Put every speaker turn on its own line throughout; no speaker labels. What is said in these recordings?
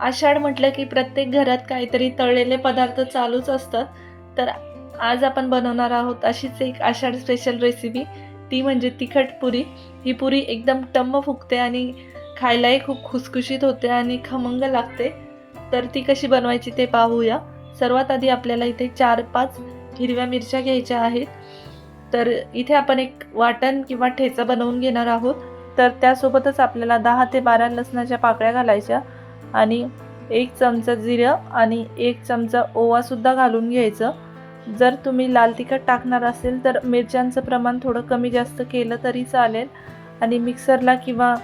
आषाढ म्हटलं की प्रत्येक घरात काहीतरी तळलेले पदार्थ चालूच असतात. तर आज आपण बनवणार आहोत अशीच एक आषाढ स्पेशल रेसिपी ती म्हणजे तिखट पुरी. ही पुरी एकदम टम्म फुगते आणि खायलाही खूप खुसखुशीत होते आणि खमंग लागते. तर ती कशी बनवायची ते पाहूया. सर्वात आधी आपल्याला इथे चार पाच हिरव्या मिरच्या घ्यायच्या आहेत. तर इथे आपण एक वाटण किंवा ठेचा बनवून घेणार आहोत. तर त्यासोबतच आपल्याला दहा ते बारा लसणाच्या पाकळ्या घालायच्या. आणि एक चमचा जिरं आणि एक चमचा ओवासुद्धा घालून घ्यायचं. जर तुम्ही लाल तिखट टाकणार असेल तर मिरच्यांचं प्रमाण थोडं कमी जास्त केलं तरी चालेल. आणि मिक्सरला किंवा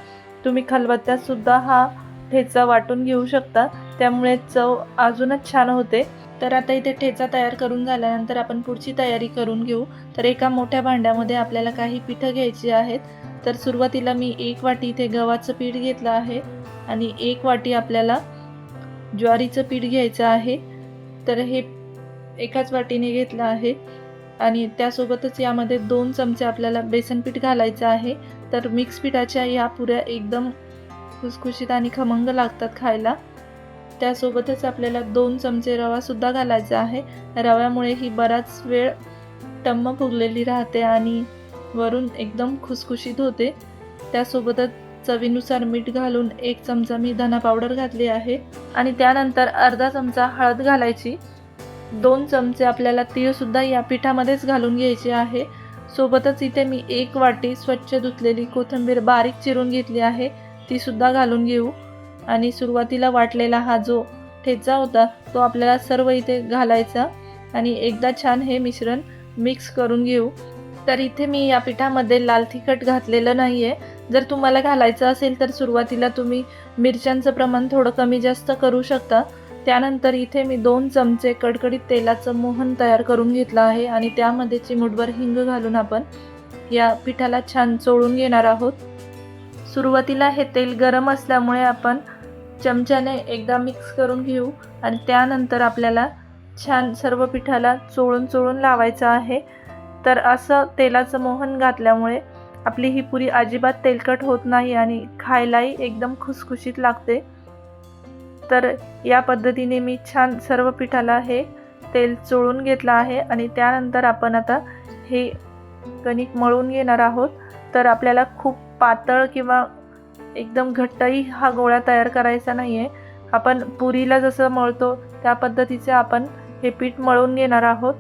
तुम्ही खलबत्त्यातसुद्धा हा ठेचा वाटून घेऊ शकता. त्यामुळे चव अजूनच छान होते. तर आता इथे ठेचा तयार करून झाल्यानंतर आपण पुढची तयारी करून घेऊ. तर एका मोठ्या भांड्यामध्ये आपल्याला काही पिठं घ्यायची आहेत. तर सुरुवातीला मी एक वाटी इथे गव्हाचं पीठ घेतलं आहे आणि एक वाटी आपल्याला ज्वारीचं पीठ घ्यायचं आहे. तर हे एकाच वाटीने घेतलं आहे आणि त्यासोबतच यामध्ये दोन चमचे आपल्याला बेसन पीठ घालायचं आहे. तर मिक्स पिठाच्या या पुऱ्या एकदम खुसखुशीत आणि खमंग लागतात खायला. त्यासोबतच आपल्याला दोन चमचे रवासुद्धा घालायचा आहे. रव्यामुळे ही बराच वेळ टम्म फुगलेली राहते आणि वरून एकदम खुसखुशीत होते. त्यासोबतच चवीनुसार मीठ घालून एक चमचा मी धना पावडर घातली आहे आणि त्यानंतर अर्धा चमचा हळद घालायची. दोन चमचे आपल्याला तीळसुद्धा या पिठामध्येच घालून घ्यायचे आहे. सोबतच इथे मी एक वाटी स्वच्छ धुतलेली कोथिंबीर बारीक चिरून घेतली आहे. तीसुद्धा घालून घेऊ. आणि सुरुवातीला वाटलेला हा जो ठेचा होता तो आपल्याला सर्व इथे घालायचा. आणि एकदा छान हे मिश्रण मिक्स करून घेऊ. तर इथे मी या पिठामध्ये लाल तिखट घातलेलं नाही आहे जर तुम्हाला घालायचं असेल तर सुरुवातीला तुम्ही मिरच्यांचं प्रमाण थोडं कमी जास्त करू शकता. त्यानंतर इथे मी दोन चमचे कडकडीत तेलाचं मोहन तयार करून घेतलं आहे आणि त्यामध्ये चिमुटभर हिंग घालून आपण या पिठाला छान चोळून घेणार आहोत. सुरुवातीला हे तेल गरम असल्यामुळे आपण चमच्याने एकदा मिक्स करून घेऊ आणि त्यानंतर आपल्याला छान सर्व पिठाला चोळून चोळून लावायचं आहे. तर असं तेलाचं मोहन घातल्यामुळे आपली ही पुरी अजिबात तेलकट होत नाही आणि खायलाही एकदम खुसखुशीत लागते. तर या पद्धतीने मी छान सर्व पिठाला हे तेल चोळून घेतलं आहे आणि त्यानंतर आपण आता हे कणिक मळून घेणार आहोत. तर आपल्याला खूप पातळ किंवा एकदम घट्टही हा गोळा तयार करायचा नाही आहे आपण पुरीला जसं मळतो त्या पद्धतीचे आपण हे पीठ मळून घेणार आहोत.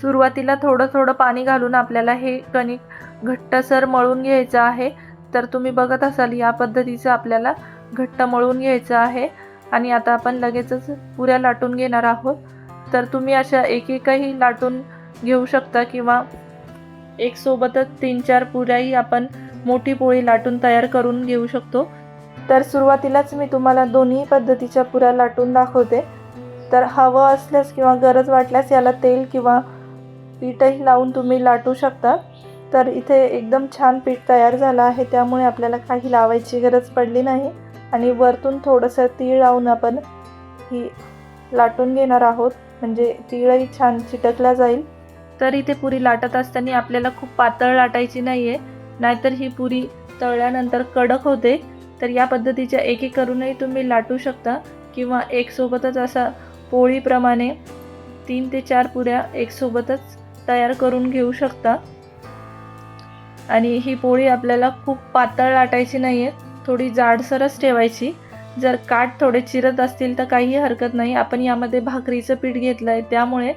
सुरुवातीला थोडं थोडं पाणी घालून आपल्याला हे कणिक घट्टसर मळून घ्यायचं आहे. तर तुम्ही बघत असाल या पद्धतीचं आपल्याला घट्ट मळून घ्यायचं आहे. आणि आता आपण लगेचच पुऱ्या लाटून घेणार आहोत. तर तुम्ही अशा एक एकही लाटून घेऊ शकता किंवा एक सोबतच तीन चार पुऱ्याही आपण मोठी पोळी लाटून तयार करून घेऊ शकतो. तर सुरुवातीलाच मी तुम्हाला दोन्ही पद्धतीच्या पुऱ्या लाटून दाखवते. तर हवं असल्यास किंवा गरज वाटल्यास याला तेल किंवा पीठही लावून तुम्ही लाटू शकता. तर इथे एकदम छान पीठ तयार झालं आहे. त्यामुळे आपल्याला काही लावायची गरज पडली नाही. आणि वरतून थोडंसं तीळ लावून आपण ही लाटून घेणार आहोत. म्हणजे तीळही छान चिटकला जाईल. तर इथे पुरी लाटत असताना आपल्याला खूप पातळ लाटायची नाही आहे नाहीतर ही पुरी तळल्यानंतर कडक होते. तर या पद्धतीच्या एक एक करूनही तुम्ही लाटू शकता. किंवा एकसोबतच असा पोळीप्रमाणे तीन ते चार पुऱ्या एकसोबतच तयार करून घेऊ शकता. आणि ही पोळी आपल्याला खूप पातळ लाटायची नाही आहे थोडी जाडसरच ठेवायची. जर काठ थोडे चिरत असतील तर काही हरकत नाही. आपण यामध्ये भाकरीचं पीठ घेतलं आहे त्यामुळे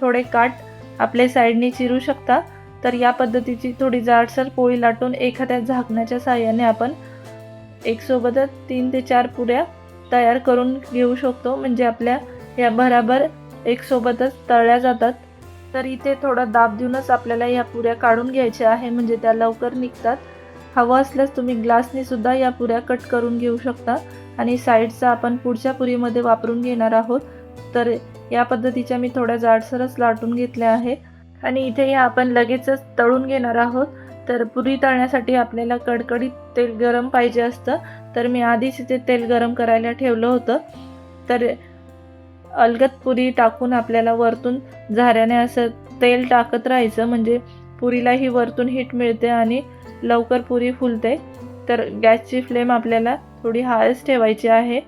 थोडे काठ आपल्या साईडने चिरू शकता. तर या पद्धतीची थोडी जाडसर पोळी लाटून एखाद्या झाकण्याच्या साह्याने आपण एकसोबतच तीन ते चार पुऱ्या तयार करून घेऊ शकतो. म्हणजे आपल्या या भराभर एकसोबतच तळल्या जातात. तर इथे थोडा दाब देऊनच आपल्याला या पुऱ्या काढून घ्यायच्या आहे म्हणजे त्या लवकर निघतात. हवं असल्यास तुम्ही ग्लासने सुद्धा या पुऱ्या कट करून घेऊ शकता. आणि साईडचा आपण पुढच्या पुरीमध्ये वापरून घेणार आहोत. तर या पद्धतीच्या मी थोड्या जाडसरच लाटून घेतल्या आहे. आणि इथे या आपण लगेचच तळून घेणार आहोत. तर पुरी तळण्यासाठी आपल्याला कडकडीत तेल गरम पाहिजे असतं. तर मी आधीच इथे तेल गरम करायला ठेवलं होतं. तर अलगत पुरी टाकून आपल्याला वरतून झाऱ्याने असं तेल टाकत राहायचं. म्हणजे पुरीलाही वरतून हीट मिळते आणि लवकर पुरी फुलते. तर गॅसची फ्लेम आपल्याला थोडी हायच ठेवायची आहे.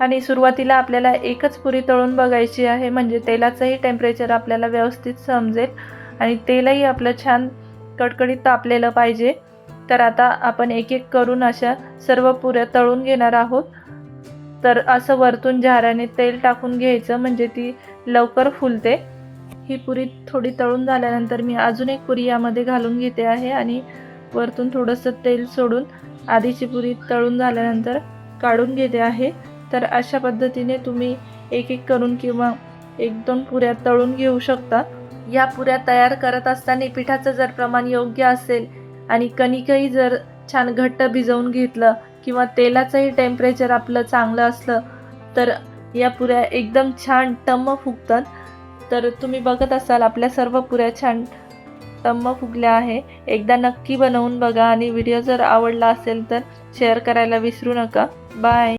आणि सुरुवातीला आपल्याला एकच पुरी तळून बघायची आहे. म्हणजे तेलाचंही टेम्परेचर आपल्याला व्यवस्थित समजेल. आणि तेलही आपलं छान कडकडीत तापलेलं पाहिजे. तर आता आपण एक एक करून अशा सर्व पुऱ्या तळून घेणार आहोत. तर असं वरतून झाराने तेल टाकून घ्यायचं म्हणजे ती लवकर फुलते. ही पुरी थोडी तळून झाल्यानंतर मी अजून एक पुरी यामध्ये घालून घेते आहे आणि वरतून थोडंसं तेल सोडून आधीची पुरी तळून झाल्यानंतर काढून घेते आहे. तर अशा पद्धतीने तुम्ही एक एक करून किंवा एक दोन पुऱ्या तळून घेऊ शकता. या पुऱ्या तयार करत असताना पिठाचं जर प्रमाण योग्य असेल आणि कणिकही जर छान घट्ट भिजवून घेतलं किंवा तेलाचंही टेम्परेचर आपलं चांगलं असलं तर या पुऱ्या एकदम छान टम्म फुगतात. तर तुम्ही बघत असाल आपल्या सर्व पुऱ्या छान टम्म फुगल्या आहे. एकदा नक्की बनवून बघा आणि व्हिडिओ जर आवडला असेल तर शेअर करायला विसरू नका. बाय